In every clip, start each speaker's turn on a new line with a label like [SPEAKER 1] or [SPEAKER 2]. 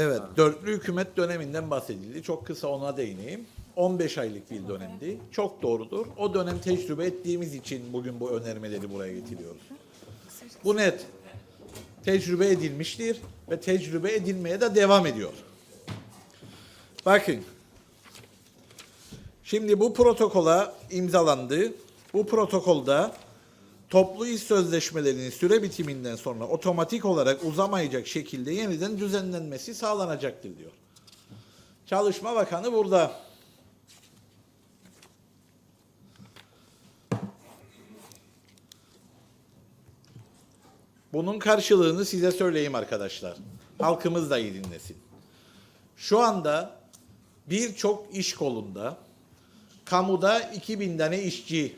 [SPEAKER 1] Evet, dörtlü hükümet döneminden bahsedildi. Çok kısa ona değineyim. 15 aylık bir dönemdi. Çok doğrudur. O dönem tecrübe ettiğimiz için bugün bu önermeleri buraya getiriyoruz. Bu net. Tecrübe edilmiştir ve tecrübe edilmeye de devam ediyor. Bakın. Şimdi bu protokola imzalandı. Bu protokolda toplu iş sözleşmelerinin süre bitiminden sonra otomatik olarak uzamayacak şekilde yeniden düzenlenmesi sağlanacaktır diyor. Çalışma Bakanı burada. Bunun karşılığını size söyleyeyim arkadaşlar. Halkımız da iyi dinlesin. Şu anda birçok iş kolunda, kamuda 2000 tane işçi,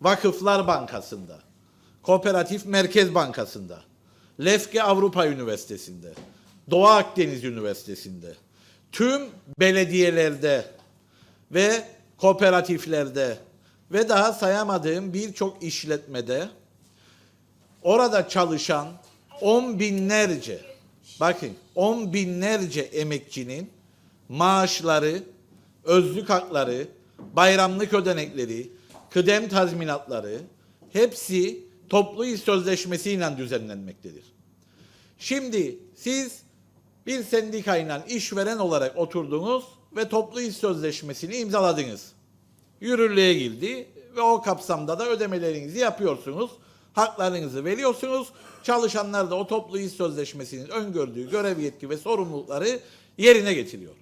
[SPEAKER 1] Vakıflar Bankası'nda, Kooperatif Merkez Bankası'nda, Lefke Avrupa Üniversitesi'nde, Doğu Akdeniz Üniversitesi'nde, tüm belediyelerde ve kooperatiflerde ve daha sayamadığım birçok işletmede orada çalışan on binlerce, bakın on binlerce emekçinin maaşları, özlük hakları, bayramlık ödenekleri, kıdem tazminatları hepsi toplu iş sözleşmesiyle düzenlenmektedir. Şimdi siz bir sendikayla işveren olarak oturdunuz ve toplu iş sözleşmesini imzaladınız. Yürürlüğe girdi ve o kapsamda da ödemelerinizi yapıyorsunuz. Haklarınızı veriyorsunuz. Çalışanlar da o toplu iş sözleşmesinin öngördüğü görev yetki ve sorumlulukları yerine getiriyor.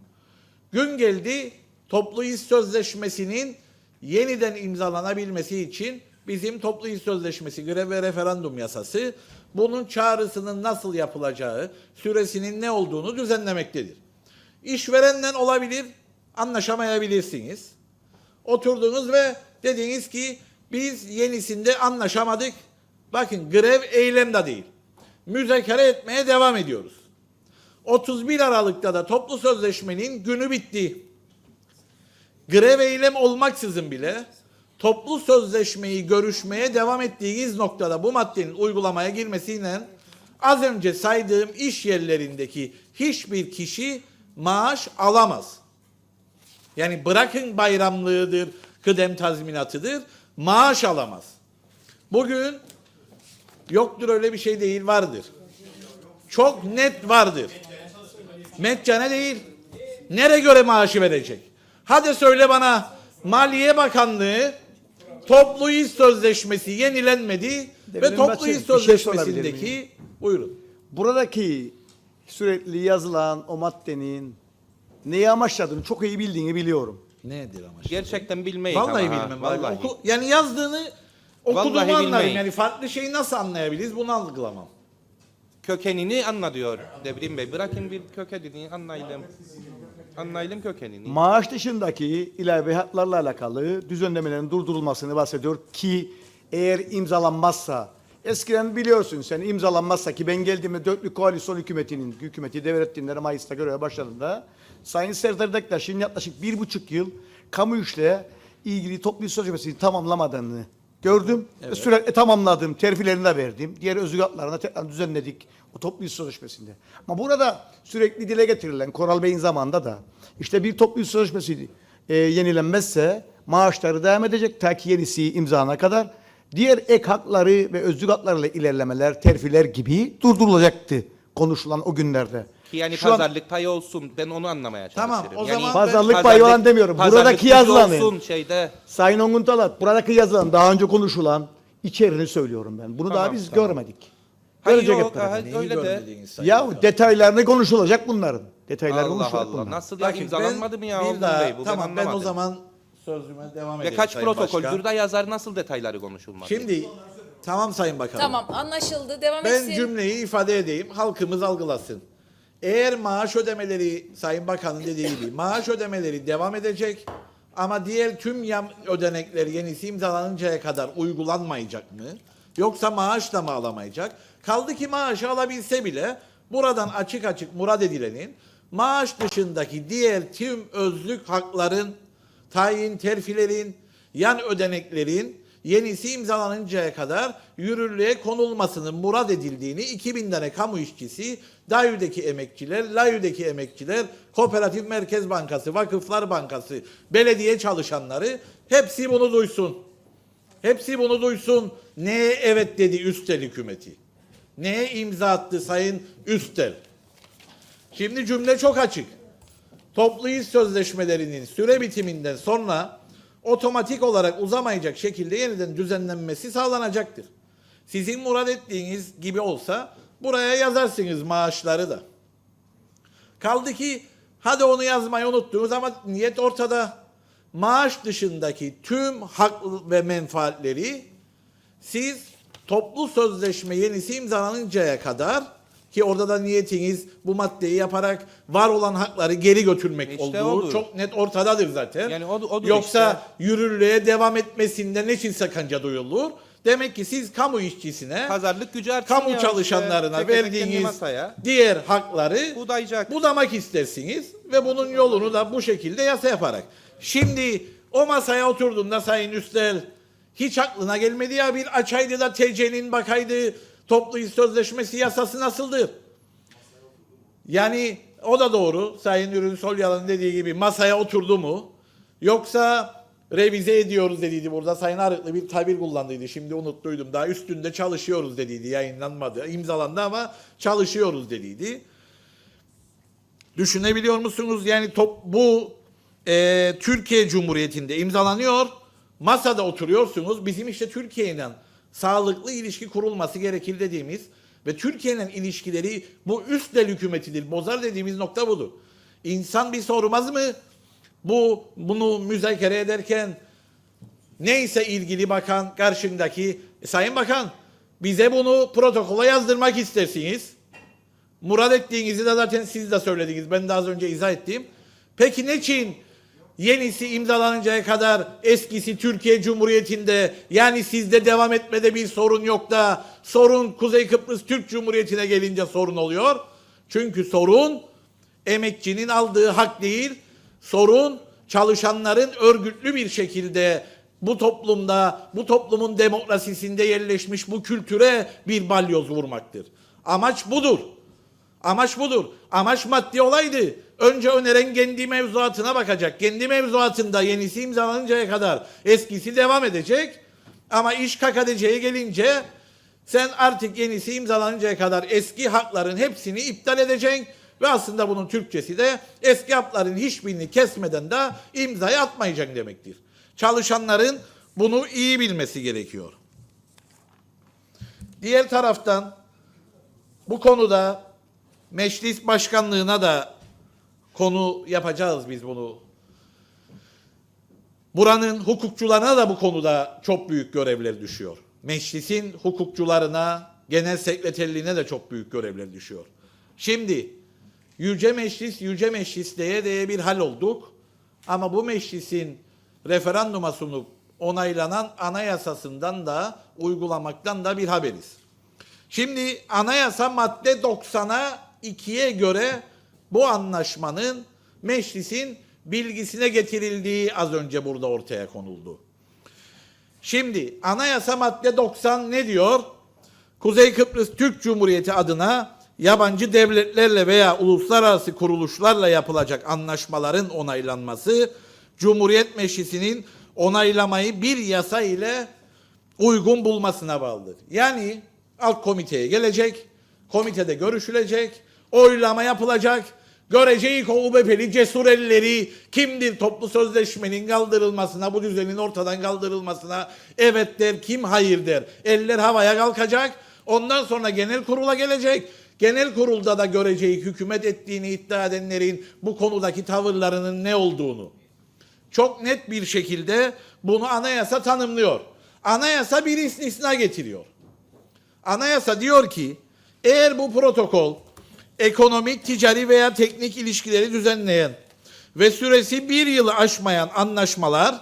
[SPEAKER 1] Gün geldi toplu iş sözleşmesinin yeniden imzalanabilmesi için bizim toplu iş sözleşmesi, grev ve referandum yasası bunun çağrısının nasıl yapılacağı, süresinin ne olduğunu düzenlemektedir. İşverenle olabilir, anlaşamayabilirsiniz. Oturdunuz ve dediniz ki biz yenisinde anlaşamadık. Bakın grev eylem de değil. Müzakere etmeye devam ediyoruz. 31 Aralık'ta da toplu sözleşmenin günü bitti. Grev eylem olmaksızın bile toplu sözleşmeyi görüşmeye devam ettiğiniz noktada bu maddenin uygulamaya girmesiyle az önce saydığım iş yerlerindeki hiçbir kişi maaş alamaz. Yani bırakın bayramlığıdır, kıdem tazminatıdır, maaş alamaz. Bugün yoktur öyle bir şey değil vardır. Çok net vardır. Meccane değil. Nere göre maaşı verecek? Hadi söyle bana Maliye Bakanlığı toplu iş sözleşmesi yenilenmedi ve
[SPEAKER 2] Devrim
[SPEAKER 1] toplu
[SPEAKER 2] Bahçeli,
[SPEAKER 1] iş
[SPEAKER 2] bir şey
[SPEAKER 1] sözleşmesindeki buyurun.
[SPEAKER 2] Buradaki sürekli yazılan o maddenin neyi amaçladığını çok iyi bildiğini biliyorum.
[SPEAKER 1] Nedir ama?
[SPEAKER 3] Gerçekten bilmeyiz
[SPEAKER 1] Vallahi
[SPEAKER 3] ama
[SPEAKER 1] bilmem.
[SPEAKER 3] Vallahi.
[SPEAKER 1] Oku- yani yazdığını okuduğumu
[SPEAKER 3] Vallahi
[SPEAKER 1] anlarım.
[SPEAKER 3] bilmeyin.
[SPEAKER 1] Yani farklı şeyi nasıl anlayabiliriz bunu algılamam.
[SPEAKER 3] Kökenini anla diyor Devrim Bey. Bırakın bir kökenini anlayalım. Anlayalım kökenini.
[SPEAKER 2] Maaş dışındaki ilave haklarla alakalı düzenlemelerin durdurulmasını bahsediyor ki eğer imzalanmazsa eskiden biliyorsun sen imzalanmazsa ki ben geldiğimde dörtlü koalisyon hükümetinin hükümeti devrettiğinde Mayıs'ta göreve başladığında Sayın Serdar Dektaş'ın yaklaşık bir buçuk yıl kamu işle ilgili toplu sözleşmesini tamamlamadığını gördüm. Ve sürekli tamamladım. Terfilerini de verdim. Diğer özgür haklarını tekrar düzenledik. O toplu iş sözleşmesinde. Ama burada sürekli dile getirilen Koral Bey'in zamanında da işte bir toplu iş sözleşmesi e, yenilenmezse maaşları devam edecek ta ki yenisi imzana kadar. Diğer ek hakları ve özgür haklarla ilerlemeler, terfiler gibi durdurulacaktı konuşulan o günlerde.
[SPEAKER 3] Ki yani
[SPEAKER 2] Şu an-
[SPEAKER 3] pazarlık payı olsun. Ben onu anlamaya
[SPEAKER 1] Tamam,
[SPEAKER 3] çalışıyorum.
[SPEAKER 1] o
[SPEAKER 3] yani
[SPEAKER 1] zaman
[SPEAKER 2] Pazarlık payı olan demiyorum.
[SPEAKER 3] pazarlık
[SPEAKER 2] Buradaki
[SPEAKER 3] gücü
[SPEAKER 2] yazılanı.
[SPEAKER 3] olsun şeyde.
[SPEAKER 2] Sayın Ongun Talat, buradaki yazılan, daha önce konuşulan içeriğini söylüyorum ben. Bunu daha
[SPEAKER 3] Tamam,
[SPEAKER 2] biz
[SPEAKER 3] tamam.
[SPEAKER 2] görmedik.
[SPEAKER 3] Hayır
[SPEAKER 2] Görecek
[SPEAKER 3] yok,
[SPEAKER 2] hep beraber.
[SPEAKER 3] hayır,
[SPEAKER 1] Neyi
[SPEAKER 3] öyle de.
[SPEAKER 2] Ya detaylarını konuşulacak bunların. Detaylar
[SPEAKER 3] Allah
[SPEAKER 2] konuşulacak
[SPEAKER 3] Allah.
[SPEAKER 2] bunların.
[SPEAKER 3] Nasıl ya
[SPEAKER 1] Bakın
[SPEAKER 3] imzalanmadı mı ya
[SPEAKER 1] bir daha,
[SPEAKER 3] Bey? Bu
[SPEAKER 1] tamam
[SPEAKER 3] ben
[SPEAKER 1] ben o
[SPEAKER 3] anlamadım.
[SPEAKER 1] zaman sözüme devam
[SPEAKER 3] Ve
[SPEAKER 1] edelim.
[SPEAKER 3] kaç
[SPEAKER 1] Sayın
[SPEAKER 3] protokoldür
[SPEAKER 1] Başkan.
[SPEAKER 3] da yazar nasıl detayları konuşulmadı?
[SPEAKER 1] Şimdi tamam Sayın Bakanım.
[SPEAKER 4] Tamam anlaşıldı. Devam
[SPEAKER 1] Ben
[SPEAKER 4] etsin.
[SPEAKER 1] cümleyi ifade edeyim. Halkımız algılasın. Eğer maaş ödemeleri Sayın Bakan'ın dediği gibi maaş ödemeleri devam edecek ama diğer tüm yam ödenekler yenisi imzalanıncaya kadar uygulanmayacak mı? Yoksa maaş da mı alamayacak? Kaldı ki maaşı alabilse bile buradan açık açık murad edilenin maaş dışındaki diğer tüm özlük hakların, tayin terfilerin, yan ödeneklerin yenisi imzalanıncaya kadar yürürlüğe konulmasının murad edildiğini 2000 tane kamu işçisi, DAYÜ'deki emekçiler, LAYÜ'deki emekçiler, Kooperatif Merkez Bankası, Vakıflar Bankası, belediye çalışanları hepsi bunu duysun. Hepsi bunu duysun. Neye evet dedi Üstel hükümeti? Neye imza attı Sayın Üstel? Şimdi cümle çok açık. Toplu iş sözleşmelerinin süre bitiminden sonra otomatik olarak uzamayacak şekilde yeniden düzenlenmesi sağlanacaktır. Sizin murad ettiğiniz gibi olsa buraya yazarsınız maaşları da. Kaldı ki hadi onu yazmayı unuttunuz ama niyet ortada. Maaş dışındaki tüm hak ve menfaatleri siz toplu sözleşme yenisi imzalanıncaya kadar ki orada da niyetiniz bu maddeyi yaparak var olan hakları geri götürmek
[SPEAKER 3] İşte
[SPEAKER 1] olduğu
[SPEAKER 3] odur.
[SPEAKER 1] çok net ortadadır zaten.
[SPEAKER 3] Yani odur- odur
[SPEAKER 1] Yoksa yürürlüğe devam etmesinde ne için sakınca duyulur? Demek ki siz kamu işçisine,
[SPEAKER 3] Pazarlık gücü
[SPEAKER 1] kamu çalışanlarına
[SPEAKER 3] işte.
[SPEAKER 1] Verdiğiniz
[SPEAKER 3] masaya
[SPEAKER 1] diğer hakları
[SPEAKER 3] budayacak.
[SPEAKER 1] budamak istersiniz ve bunun yolunu da bu şekilde yasa yaparak. Şimdi o masaya oturduğunda Sayın Üstel hiç aklına gelmedi ya bir açaydı da TC'nin bakaydı toplu sözleşmesi yasası nasıldır? Yani o da doğru. Sayın Ürün Solyalan'ın dediği gibi masaya oturdu mu? Yoksa revize ediyoruz dediydi burada. Sayın Arıklı bir tabir kullandıydı. Şimdi unuttuydum. Daha üstünde çalışıyoruz dediydi. Yayınlanmadı. imzalandı ama çalışıyoruz dediydi. Düşünebiliyor musunuz? Yani top, bu e, Türkiye Cumhuriyeti'nde imzalanıyor. Masada oturuyorsunuz. Bizim işte Türkiye'yle sağlıklı ilişki kurulması gerekir dediğimiz ve Türkiye'nin ilişkileri bu üstel hükümetidir. Bozar dediğimiz nokta budur. İnsan bir sormaz mı? Bu bunu müzakere ederken neyse ilgili bakan karşındaki "E, Sayın Bakan bize bunu protokola yazdırmak istersiniz. Murad ettiğinizi de zaten siz de söylediniz. Ben de az önce izah ettim. Peki ne için yenisi imzalanıncaya kadar eskisi Türkiye Cumhuriyeti'nde yani sizde devam etmede bir sorun yok da sorun Kuzey Kıbrıs Türk Cumhuriyeti'ne gelince sorun oluyor? Çünkü sorun emekçinin aldığı hak değil, sorun çalışanların örgütlü bir şekilde bu toplumda, bu toplumun demokrasisinde yerleşmiş bu kültüre bir balyoz vurmaktır. Amaç budur. Amaç budur. Amaç maddi olaydı. Önce öneren kendi mevzuatına bakacak. Kendi mevzuatında yenisi imzalanıncaya kadar eskisi devam edecek. Ama iş kakadeceğe gelince sen artık yenisi imzalanıncaya kadar eski hakların hepsini iptal edeceksin. Ve aslında bunun Türkçesi de eski hakların hiçbirini kesmeden de imzayı atmayacaksın demektir. Çalışanların bunu iyi bilmesi gerekiyor. Diğer taraftan bu konuda meclis başkanlığına da konu yapacağız biz bunu. Buranın hukukçularına da bu konuda çok büyük görevler düşüyor. Meclisin hukukçularına, genel sekreterliğine de çok büyük görevler düşüyor. Şimdi Yüce Meclis, Yüce Meclis diye diye bir hal olduk. Ama bu meclisin referanduma sunup onaylanan anayasasından da uygulamaktan da bir haberiz. Şimdi anayasa madde 90'a 2'ye göre bu anlaşmanın meclisin bilgisine getirildiği az önce burada ortaya konuldu. Şimdi anayasa madde 90 ne diyor? Kuzey Kıbrıs Türk Cumhuriyeti adına yabancı devletlerle veya uluslararası kuruluşlarla yapılacak anlaşmaların onaylanması Cumhuriyet Meclisi'nin onaylamayı bir yasa ile uygun bulmasına bağlıdır. Yani alt komiteye gelecek, komitede görüşülecek, oylama yapılacak. Göreceği UBP'li cesur elleri kimdir toplu sözleşmenin kaldırılmasına, bu düzenin ortadan kaldırılmasına evet der, kim hayır der. Eller havaya kalkacak. Ondan sonra genel kurula gelecek. Genel kurulda da göreceği hükümet ettiğini iddia edenlerin bu konudaki tavırlarının ne olduğunu çok net bir şekilde bunu anayasa tanımlıyor. Anayasa bir istisna getiriyor. Anayasa diyor ki eğer bu protokol ekonomik, ticari veya teknik ilişkileri düzenleyen ve süresi bir yılı aşmayan anlaşmalar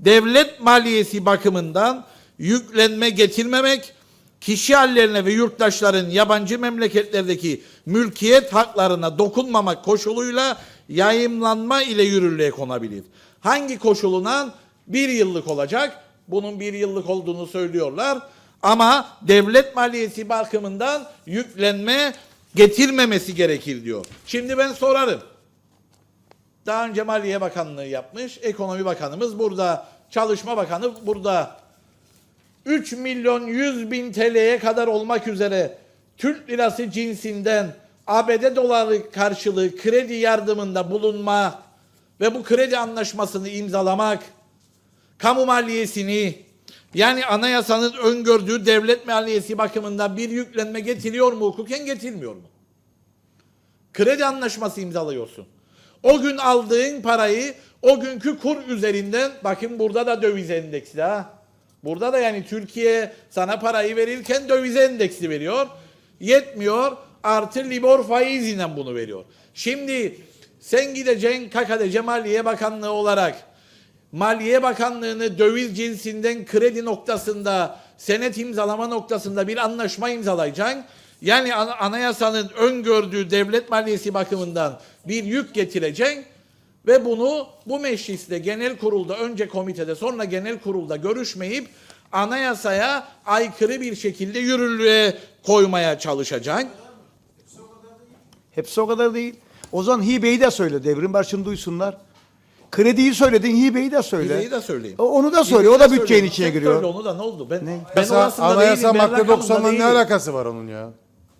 [SPEAKER 1] devlet maliyesi bakımından yüklenme getirmemek, kişi hallerine ve yurttaşların yabancı memleketlerdeki mülkiyet haklarına dokunmamak koşuluyla yayımlanma ile yürürlüğe konabilir. Hangi koşuluna? Bir yıllık olacak. bunun bir yıllık olduğunu söylüyorlar. Ama devlet maliyesi bakımından yüklenme getirmemesi gerekir diyor. Şimdi ben sorarım. Daha önce Maliye Bakanlığı yapmış. Ekonomi Bakanımız burada. Çalışma Bakanı burada. 3 milyon 100 bin TL'ye kadar olmak üzere Türk lirası cinsinden ABD doları karşılığı kredi yardımında bulunma ve bu kredi anlaşmasını imzalamak, kamu maliyesini yani anayasanın öngördüğü devlet maliyesi bakımından bir yüklenme getiriyor mu hukuken getirmiyor mu? Kredi anlaşması imzalıyorsun. O gün aldığın parayı o günkü kur üzerinden bakın burada da döviz endeksi ha. Burada da yani Türkiye sana parayı verirken döviz endeksi veriyor. Yetmiyor artı libor faiziyle bunu veriyor. Şimdi sen gideceksin KKDC Maliye Bakanlığı olarak Maliye Bakanlığı'nı döviz cinsinden kredi noktasında senet imzalama noktasında bir anlaşma imzalayacaksın. Yani ana- anayasanın öngördüğü devlet maliyesi bakımından bir yük getireceksin ve bunu bu mecliste genel kurulda önce komitede sonra genel kurulda görüşmeyip anayasaya aykırı bir şekilde yürürlüğe koymaya çalışacaksın.
[SPEAKER 2] Hepsi o kadar değil. O zaman hibeyi de söyle devrim başını duysunlar. Krediyi söyledin hibeyi de söyle.
[SPEAKER 1] Hibeyi de söyleyeyim.
[SPEAKER 2] O- Onu da söyle. O da bütçenin içine
[SPEAKER 1] Tek
[SPEAKER 2] giriyor.
[SPEAKER 1] Söyle onu da ne oldu? Ben, ben
[SPEAKER 4] Mesela
[SPEAKER 1] orasında
[SPEAKER 4] anayasa
[SPEAKER 1] değilim. ben
[SPEAKER 4] madde 90'la ne
[SPEAKER 1] değilim.
[SPEAKER 4] alakası var onun ya?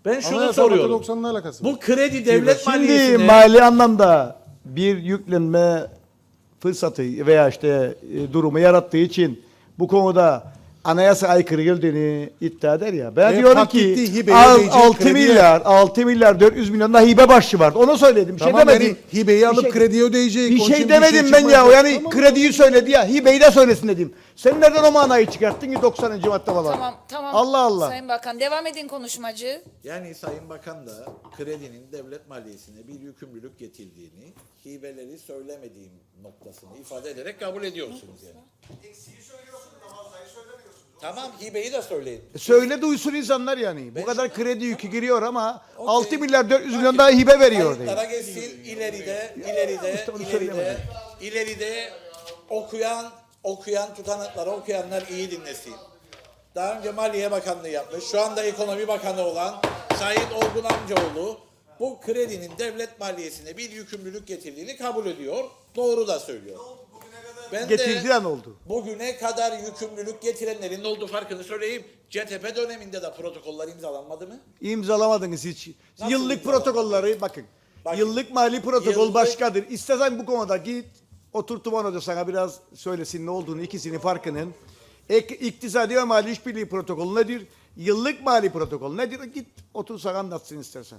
[SPEAKER 1] Ben şunu
[SPEAKER 4] Anayasa madde
[SPEAKER 1] soruyorum.
[SPEAKER 4] 90'la alakası var.
[SPEAKER 1] Bu kredi devlet
[SPEAKER 2] Şimdi
[SPEAKER 1] maliyesine
[SPEAKER 2] mali anlamda bir yüklenme fırsatı veya işte e, durumu yarattığı için bu konuda anayasa aykırı geldiğini iddia eder ya. Ben
[SPEAKER 4] E,
[SPEAKER 2] diyorum ki al-
[SPEAKER 4] ödeyecek
[SPEAKER 2] 6
[SPEAKER 4] krediye-
[SPEAKER 2] milyar 6 milyar 400 milyon da hibe başlı vardı. Onu söyledim. Bir
[SPEAKER 4] Tamam
[SPEAKER 2] şey demedim.
[SPEAKER 4] yani hibeyi alıp
[SPEAKER 2] şey-
[SPEAKER 4] krediyi ödeyecek.
[SPEAKER 2] Bir şey demedim ben ya.
[SPEAKER 4] çıkmayacak.
[SPEAKER 2] Yani
[SPEAKER 4] Tamam.
[SPEAKER 2] krediyi söyledi ya. Hibeyi de söylesin dedim. Sen nereden o manayı çıkarttın ki 90. madde falan?
[SPEAKER 5] Tamam tamam.
[SPEAKER 2] Allah Allah.
[SPEAKER 5] Sayın Bakan devam edin konuşmacı.
[SPEAKER 1] yani Sayın Bakan da kredinin devlet maliyesine bir yükümlülük getirdiğini, hibeleri söylemediğim noktasını ifade ederek kabul ediyorsunuz yani. Tamam hibeyi de söyleyin.
[SPEAKER 2] E Söyle duysun insanlar yani. Bu kadar kredi yükü giriyor ama
[SPEAKER 1] Okey.
[SPEAKER 2] 6 milyar 400 milyon daha hibe veriyor diye.
[SPEAKER 1] Kayıtlara geçsin ileride, ileride,
[SPEAKER 2] işte onu
[SPEAKER 1] ileride,
[SPEAKER 2] söyleyemedim.
[SPEAKER 1] ileride okuyan, okuyan tutanakları okuyanlar iyi dinlesin. Daha önce Maliye Bakanlığı yapmış. Şu anda Ekonomi Bakanı olan Sayın Olgun Amcaoğlu bu kredinin devlet maliyesine bir yükümlülük getirdiğini kabul ediyor. Doğru da söylüyor. Ben de
[SPEAKER 2] Getirdiren oldu.
[SPEAKER 1] bugüne kadar yükümlülük getirenlerin ne olduğu farkını söyleyeyim. CTP döneminde de protokoller imzalanmadı mı?
[SPEAKER 2] İmzalamadınız hiç.
[SPEAKER 1] Nasıl
[SPEAKER 2] yıllık protokolları bakın.
[SPEAKER 1] Bakın.
[SPEAKER 2] Yıllık mali protokol
[SPEAKER 1] Yıllık-
[SPEAKER 2] başkadır. İstesen bu konuda git oturtup onu da sana biraz söylesin ne olduğunu ikisinin farkının. Ek, iktisadi ve mali işbirliği protokolü nedir? Yıllık mali protokol nedir? Git otur sana anlatsın istersen.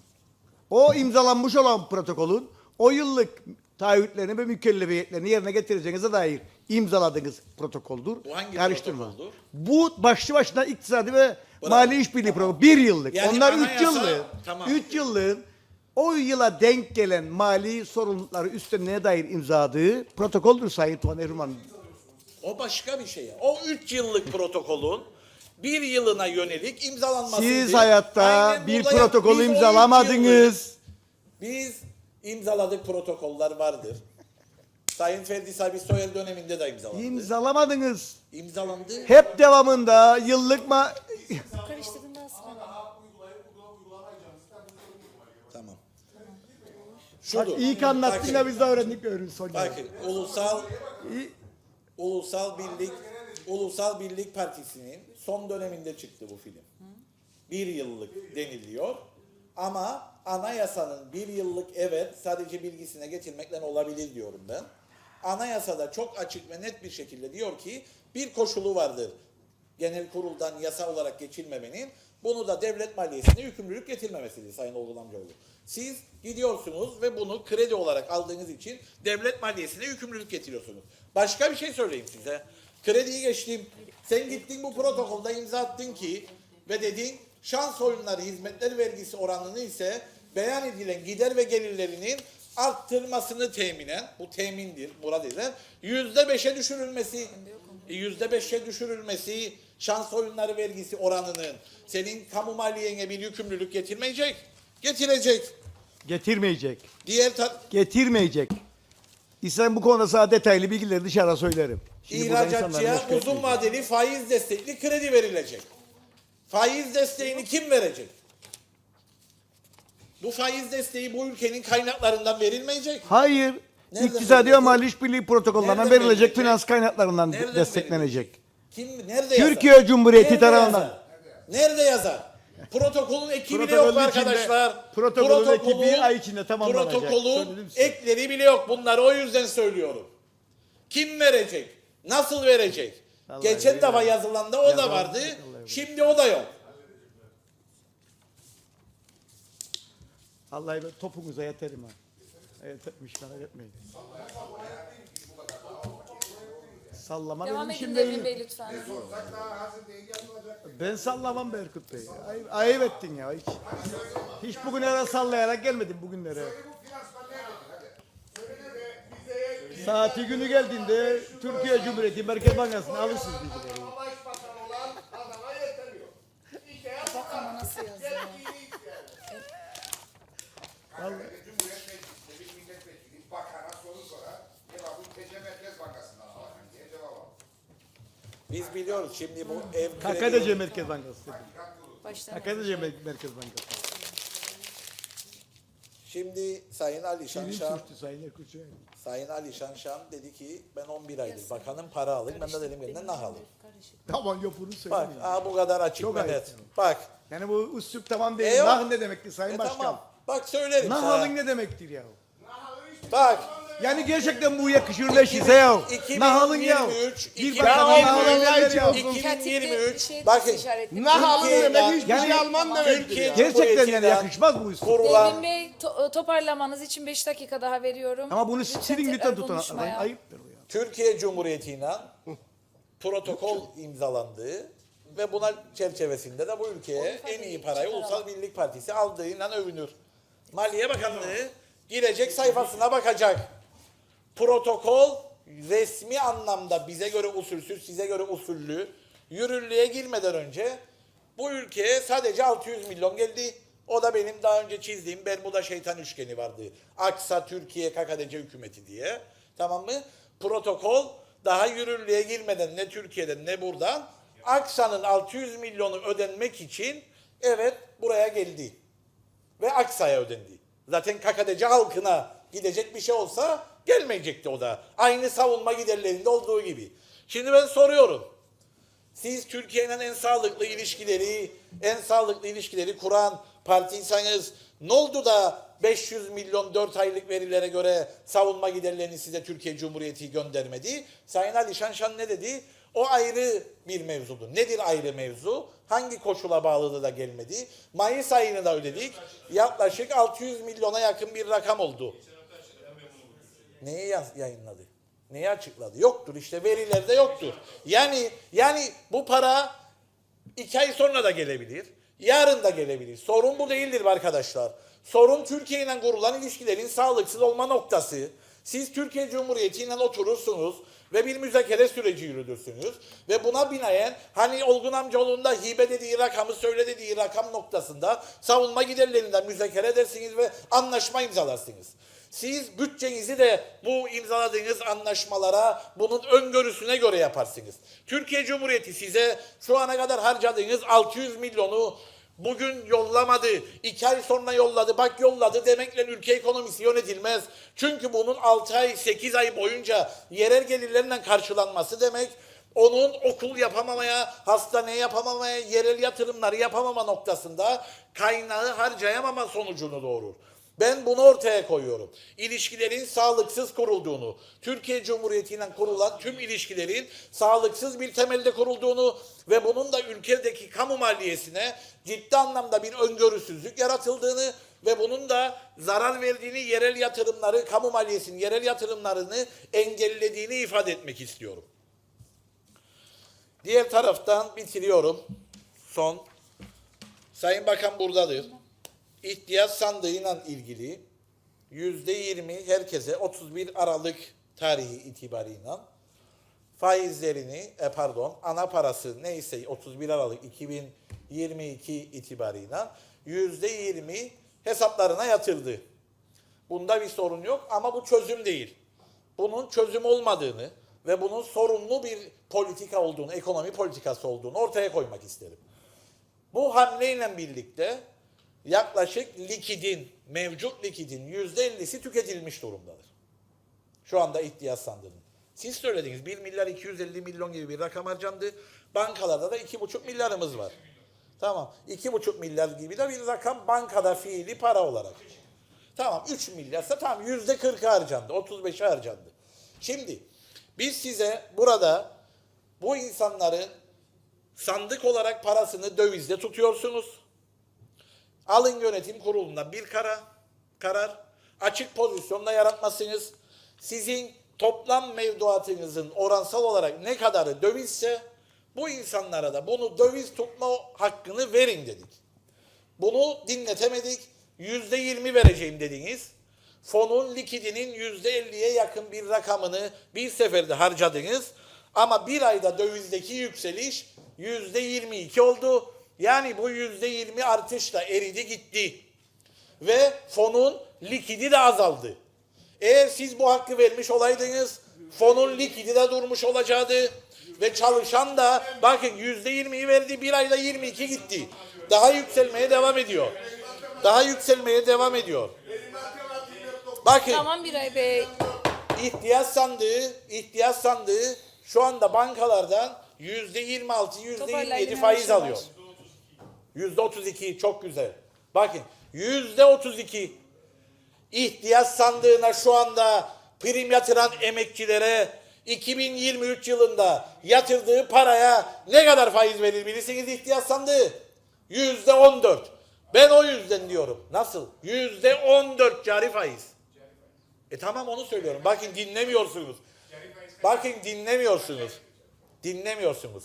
[SPEAKER 2] O imzalanmış olan protokolün o yıllık taahhütlerini ve mükellefiyetlerini yerine getireceğinize dair imzaladığınız protokoldür.
[SPEAKER 1] Bu hangi
[SPEAKER 2] Karıştırma.
[SPEAKER 1] protokoldür?
[SPEAKER 2] Bu başlı başına iktisadi ve mali işbirliği protokolü. Bir yıllık.
[SPEAKER 1] Yani
[SPEAKER 2] Onlar üç
[SPEAKER 1] anayasa-
[SPEAKER 2] yıllık.
[SPEAKER 1] Tamam.
[SPEAKER 2] Üç yıllığın o yıla denk gelen mali sorumlulukları üstlenmeye dair imzaladığı protokoldür Sayın Tuğan Erman.
[SPEAKER 1] O başka bir şey. O 3 yıllık protokolün bir yılına yönelik imzalanması.
[SPEAKER 2] Siz hayatta bir protokol
[SPEAKER 1] Biz
[SPEAKER 2] imzalamadınız.
[SPEAKER 1] Biz imzaladık protokoller vardır. Sayın Ferdi Sabi Soyer döneminde de imzalandı.
[SPEAKER 2] İmzalamadınız.
[SPEAKER 1] İmzalandı.
[SPEAKER 2] Hep devamında yıllık ma
[SPEAKER 5] Karıştırdın.
[SPEAKER 1] Tamam.
[SPEAKER 2] Bak,
[SPEAKER 1] Şudur.
[SPEAKER 2] iyi ki anlattın
[SPEAKER 1] Bakın,
[SPEAKER 2] da biz de öğrendik öğrün sonra.
[SPEAKER 1] Bakın ulusal. Ulusal Birlik Ulusal Birlik Partisi'nin son döneminde çıktı bu film. Bir yıllık deniliyor. Ama anayasanın bir yıllık evet sadece bilgisine getirmekle olabilir diyorum ben. Anayasada çok açık ve net bir şekilde diyor ki bir koşulu vardır. Genel kuruldan yasa olarak geçilmemenin bunu da devlet maliyesine yükümlülük getirmemesidir Sayın Olgun Amcaoğlu. Siz gidiyorsunuz ve bunu kredi olarak aldığınız için devlet maliyesine yükümlülük getiriyorsunuz. Başka bir şey söyleyeyim size. Krediyi geçtim. Sen gittin bu protokolda imza attın ki ve dedin şans oyunları hizmetler vergisi oranını ise beyan edilen gider ve gelirlerinin arttırmasını teminen, bu temindir, murad edilen, yüzde beşe düşürülmesi, yüzde beşe düşürülmesi şans oyunları vergisi oranının senin kamu maliyene bir yükümlülük getirmeyecek, getirecek.
[SPEAKER 2] Getirmeyecek.
[SPEAKER 1] Diğer
[SPEAKER 2] Getirmeyecek. İstersen bu konuda sana detaylı bilgileri dışarıda söylerim. Şimdi burada
[SPEAKER 1] İhracatçıya uzun vadeli faiz destekli kredi verilecek. Faiz desteğini kim verecek? Bu faiz desteği bu ülkenin kaynaklarından verilmeyecek.
[SPEAKER 2] Hayır.
[SPEAKER 1] Nereden
[SPEAKER 2] İktisadi ve mali işbirliği protokollerinden
[SPEAKER 1] Nereden
[SPEAKER 2] verilecek
[SPEAKER 1] verilecek?
[SPEAKER 2] finans kaynaklarından
[SPEAKER 1] Nereden
[SPEAKER 2] desteklenecek.
[SPEAKER 1] Kim nerede
[SPEAKER 2] Türkiye
[SPEAKER 1] yazar?
[SPEAKER 2] Cumhuriyeti
[SPEAKER 1] Nerede
[SPEAKER 2] tarafından.
[SPEAKER 1] yazar? Nerede yazar? Protokolün ekibi bile
[SPEAKER 2] Protokolün
[SPEAKER 1] yok
[SPEAKER 2] içinde-
[SPEAKER 1] arkadaşlar.
[SPEAKER 2] protokolün ekibi ay içinde tamamlanacak.
[SPEAKER 1] Protokolün
[SPEAKER 2] Söyledim size.
[SPEAKER 1] ekleri bile yok. Bunları o yüzden söylüyorum. Kim verecek? Nasıl verecek?
[SPEAKER 2] Vallahi
[SPEAKER 1] Geçen defa
[SPEAKER 2] billahi.
[SPEAKER 1] yazılanda o da vardı.
[SPEAKER 2] Vallahi
[SPEAKER 1] Şimdi o da yok.
[SPEAKER 2] Vallahi ben topunuza yeterim ha. Yetermiş merak etmeyin. Sallama
[SPEAKER 5] Devam edin Devrim
[SPEAKER 2] değil.
[SPEAKER 5] Bey lütfen.
[SPEAKER 2] Ben sallamam Berkut Bey. Ayıp, ayıp ettin ya. Hiç, hiç bugünlere sallayarak gelmedim bugünlere. Saati günü geldiğinde Türkiye Cumhuriyeti Merkez Bankası'na alırsınız bilgileri.
[SPEAKER 4] Başbakan olan adama yetemiyor. İşte ya
[SPEAKER 5] Bak ama nasıl yazıyor.
[SPEAKER 4] Cumhuriyet Meclisi'nde bir milletvekili bakana soru sorar. Cevabı TC Merkez Bankası'ndan alacağım diye cevap alır.
[SPEAKER 1] Biz biliyoruz şimdi bu ev kredi...
[SPEAKER 2] KKDC Merkez Bankası.
[SPEAKER 5] Baştan.
[SPEAKER 2] KKDC Mer- Merkez Bankası.
[SPEAKER 1] Şimdi Sayın Ali
[SPEAKER 2] Şirin
[SPEAKER 1] Şanşan,
[SPEAKER 2] Sayın.
[SPEAKER 1] Sayın Ali Şanşan dedi ki ben 11 aydır bakanım para alayım. Ben de dedim ki ne nah alayım.
[SPEAKER 2] Tamam yok bunu
[SPEAKER 1] Bak
[SPEAKER 2] söylemeyin.
[SPEAKER 1] aa, bu kadar açık
[SPEAKER 2] Çok ayıp yani.
[SPEAKER 1] Bak.
[SPEAKER 2] Yani bu üslup tamam değil.
[SPEAKER 1] E yok.
[SPEAKER 2] nah ne demektir Sayın
[SPEAKER 1] E
[SPEAKER 2] Başkan?
[SPEAKER 1] tamam. Bak söylerim
[SPEAKER 2] Nah
[SPEAKER 1] sana.
[SPEAKER 2] ne demektir ya?
[SPEAKER 1] Bak.
[SPEAKER 2] Yani gerçekten bu yakışır leşize ya. Nah alın ya.
[SPEAKER 1] 2023,
[SPEAKER 2] Bir
[SPEAKER 1] 2023,
[SPEAKER 2] bakana nah alın
[SPEAKER 4] ya,
[SPEAKER 2] derler ya.
[SPEAKER 1] 2023
[SPEAKER 5] şey
[SPEAKER 1] bakın
[SPEAKER 4] Nahalın
[SPEAKER 1] Türkiye'den-
[SPEAKER 4] demek hiçbir
[SPEAKER 2] Yani-
[SPEAKER 4] şey almam demektir
[SPEAKER 1] Türkiye
[SPEAKER 4] ya.
[SPEAKER 2] Gerçekten yani yakışmaz bu üslup.
[SPEAKER 1] kurulan
[SPEAKER 5] Devrim Bey to- toparlamanız için 5 dakika daha veriyorum.
[SPEAKER 2] Ama bunu silin lütfen tutun.
[SPEAKER 5] konuşmaya.
[SPEAKER 2] Ayıptır o ya.
[SPEAKER 1] Türkiye Cumhuriyeti'yle protokol imzalandığı ve buna çerçevesinde de bu ülkeye en iyi parayı Ulusal Birlik Partisi aldığıyla övünür. Maliye Bakanlığı girecek sayfasına bakacak. Protokol resmi anlamda bize göre usulsüz, size göre usullü yürürlüğe girmeden önce bu ülkeye sadece 600 milyon geldi. O da benim daha önce çizdiğim Bermuda şeytan üçgeni vardı. Aksa Türkiye KKDC hükümeti diye. Tamam mı? Protokol daha yürürlüğe girmeden ne Türkiye'den ne buradan Aksa'nın 600 milyonu ödenmek için evet buraya geldi ve Aksa'ya ödendi. Zaten KKDC halkına gidecek bir şey olsa gelmeyecekti o da. Aynı savunma giderlerinde olduğu gibi. Şimdi ben soruyorum. Siz Türkiye'nin en sağlıklı ilişkileri, en sağlıklı ilişkileri kuran partiysanız ne oldu da 500 milyon 4 aylık verilere göre savunma giderlerini size Türkiye Cumhuriyeti göndermedi? Sayın Ali Şanşan ne dedi? O ayrı bir mevzudu. Nedir ayrı mevzu? Hangi koşula bağlı da gelmedi? Mayıs ayını da ödedik. Yaklaşık 600 milyona yakın bir rakam oldu. Neyi yaz- yayınladı? Neyi açıkladı? Yoktur işte verilerde yoktur. Yani yani bu para iki ay sonra da gelebilir. Yarın da gelebilir. Sorun bu değildir arkadaşlar. Sorun Türkiye ile kurulan ilişkilerin sağlıksız olma noktası. Siz Türkiye Cumhuriyeti ile oturursunuz ve bir müzakere süreci yürütürsünüz. Ve buna binaen hani Olgun amcaoğlu'nun da hibe dediği rakamı söyle dediği rakam noktasında savunma giderlerinden müzakere edersiniz ve anlaşma imzalarsınız. Siz bütçenizi de bu imzaladığınız anlaşmalara bunun öngörüsüne göre yaparsınız. Türkiye Cumhuriyeti size şu ana kadar harcadığınız 600 milyonu bugün yollamadı, iki ay sonra yolladı, bak yolladı demekle ülke ekonomisi yönetilmez. Çünkü bunun 6 ay, 8 ay boyunca yerel gelirlerle karşılanması demek onun okul yapamamaya, hastane yapamamaya, yerel yatırımları yapamama noktasında kaynağı harcayamama sonucunu doğurur. Ben bunu ortaya koyuyorum. İlişkilerin sağlıksız kurulduğunu, Türkiye Cumhuriyeti ile kurulan tüm ilişkilerin sağlıksız bir temelde kurulduğunu ve bunun da ülkedeki kamu maliyesine ciddi anlamda bir öngörüsüzlük yaratıldığını ve bunun da zarar verdiğini, yerel yatırımları, kamu maliyesinin yerel yatırımlarını engellediğini ifade etmek istiyorum. Diğer taraftan bitiriyorum. Son. Sayın Bakan buradadır. İhtiyaç sandığıyla ilgili yüzde yirmi herkese 31 Aralık tarihi itibarıyla faizlerini, e pardon, ana parası neyse 31 Aralık 2022 itibarıyla yüzde yirmi hesaplarına yatırdı. Bunda bir sorun yok ama bu çözüm değil. bunun çözüm olmadığını ve bunun sorumlu bir politika olduğunu, ekonomi politikası olduğunu ortaya koymak isterim. Bu hamleyle birlikte yaklaşık likidin, mevcut likidin yüzde ellisi tüketilmiş durumdadır. Şu anda ihtiyaç sandığının. Siz söylediniz 1 milyar 250 milyon gibi bir rakam harcandı. Bankalarda da 2,5 milyarımız var. Tamam. 2,5 milyar gibi de bir rakam bankada fiili para olarak. Tamam 3 milyarsa tamam yüzde 40 harcandı. 35'i harcandı. Şimdi biz size burada bu insanların sandık olarak parasını dövizde tutuyorsunuz. Alın yönetim kurulundan bir karar, karar açık pozisyonda yaratmasınız. Sizin toplam mevduatınızın oransal olarak ne kadarı dövizse bu insanlara da bunu döviz tutma hakkını verin dedik. Bunu dinletemedik. Yüzde yirmi vereceğim dediniz. Fonun likidinin yüzde elliye yakın bir rakamını bir seferde harcadınız. Ama bir ayda dövizdeki yükseliş yüzde yirmi iki oldu. Yani bu yüzde yirmi artışla eridi gitti. Ve fonun likidi de azaldı. Eğer siz bu hakkı vermiş olaydınız fonun likidi de durmuş olacaktı. Ve çalışan da bakın yüzde yirmiyi verdi bir ayda 22 gitti. Daha yükselmeye devam ediyor. Daha yükselmeye devam ediyor. Bakın
[SPEAKER 5] Tamam Biray Bey.
[SPEAKER 1] ihtiyaç sandığı, ihtiyaç sandığı şu anda bankalardan yüzde 26, yüzde
[SPEAKER 5] Toparlayın,
[SPEAKER 1] 27
[SPEAKER 5] her
[SPEAKER 1] faiz alıyor. Yüzde 32 çok güzel. Bakın yüzde 32 ihtiyaç sandığına şu anda prim yatıran emekçilere 2023 yılında yatırdığı paraya ne kadar faiz verir bilirsiniz ihtiyaç sandığı? Yüzde 14. Ben o yüzden diyorum. Nasıl? Yüzde 14 cari faiz. E tamam onu söylüyorum. Bakın dinlemiyorsunuz. Bakın dinlemiyorsunuz. Dinlemiyorsunuz.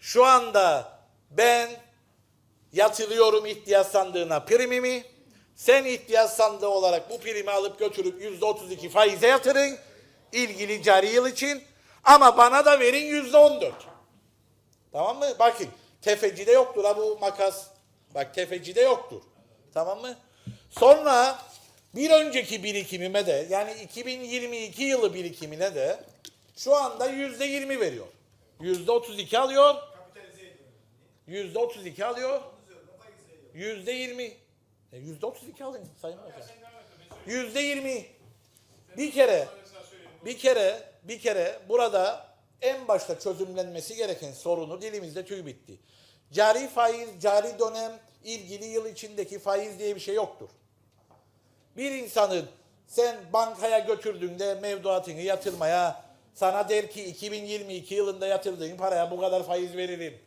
[SPEAKER 1] Şu anda ben yatırıyorum ihtiyaç sandığına primimi. Sen ihtiyaç sandığı olarak bu primi alıp götürüp yüzde otuz iki faize yatırın. ilgili cari yıl için. Ama bana da verin yüzde on dört. Tamam mı? Bakın tefecide yoktur ha bu makas. Bak tefecide yoktur. Tamam mı? Sonra bir önceki birikimime de yani 2022 yılı birikimine de şu anda yüzde yirmi veriyor. Yüzde otuz iki alıyor. Yüzde otuz iki alıyor. Yüzde yirmi. E, Yüzde otuz iki alın Sayın Bakan. Yüzde yirmi. Bir kere, bir kere, bir kere burada en başta çözümlenmesi gereken sorunu dilimizde tüy bitti. Cari faiz, cari dönem, ilgili yıl içindeki faiz diye bir şey yoktur. Bir insanın sen bankaya götürdüğünde mevduatını yatırmaya sana der ki 2022 yılında yatırdığın paraya bu kadar faiz veririm.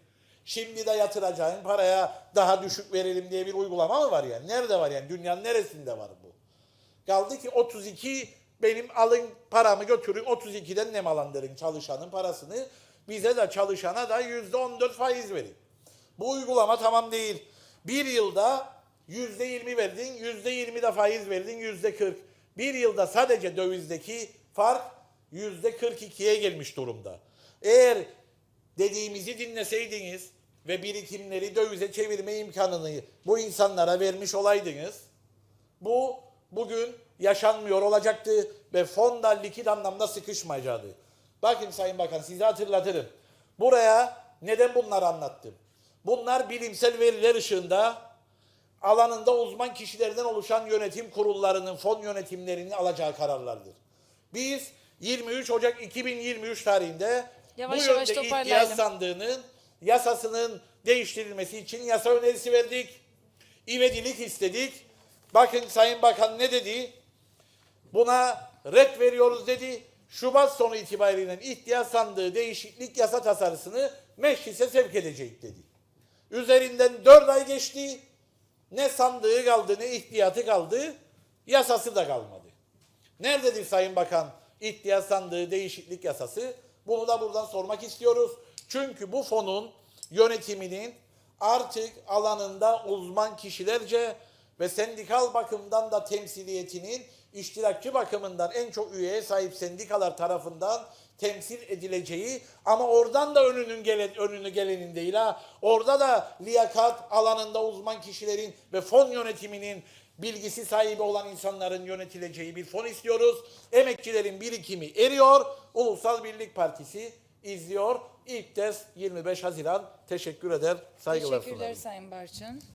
[SPEAKER 1] Şimdi de yatıracağın paraya daha düşük veririm diye bir uygulama mı var yani? Nerede var yani? Dünyanın neresinde var bu? Kaldı ki 32 benim alın paramı götürün 32'den nemalandırın çalışanın parasını. Bize de çalışana da %14 faiz verin. Bu uygulama tamam değil. Bir yılda yüzde yirmi verdin, yüzde yirmi de faiz verdin, yüzde kırk. Bir yılda sadece dövizdeki fark yüzde kırk ikiye gelmiş durumda. Eğer dediğimizi dinleseydiniz ve birikimleri dövize çevirme imkanını bu insanlara vermiş olaydınız, bu bugün yaşanmıyor olacaktı ve fonda likit anlamda sıkışmayacaktı. Bakın Sayın Bakan size hatırlatırım. Buraya neden bunları anlattım? Bunlar bilimsel veriler ışığında alanında uzman kişilerden oluşan yönetim kurullarının fon yönetimlerini alacağı kararlardır. Biz 23 Ocak 2023 tarihinde
[SPEAKER 5] Yavaş
[SPEAKER 1] bu
[SPEAKER 5] yavaş
[SPEAKER 1] yönde
[SPEAKER 5] toparlayalım.
[SPEAKER 1] ihtiyaç sandığının yasasının değiştirilmesi için yasa önerisi verdik. İvedilik istedik. Bakın Sayın Bakan ne dedi? Buna red veriyoruz dedi. Şubat sonu itibariyle ihtiyaç sandığı değişiklik yasa tasarısını meclise sevk edecek dedi. Üzerinden 4 ay geçti. Ne sandığı kaldı ne ihtiyatı kaldı. Yasası da kalmadı. Nerededir Sayın Bakan ihtiyaç sandığı değişiklik yasası? Bunu da buradan sormak istiyoruz. Çünkü bu fonun yönetiminin artık alanında uzman kişilerce ve sendikal bakımdan da temsiliyetinin iştirakçı bakımından en çok üyeye sahip sendikalar tarafından temsil edileceği ama oradan da önünün gelen, önünü gelenin değil ha. Orada da liyakat alanında uzman kişilerin ve fon yönetiminin bilgisi sahibi olan insanların yönetileceği bir fon istiyoruz. Emekçilerin birikimi eriyor. Ulusal Birlik Partisi izliyor. İlk kez 25 Haziran teşekkür eder, saygılar
[SPEAKER 5] Teşekkürler
[SPEAKER 1] sunarım.
[SPEAKER 5] Sayın Barçın.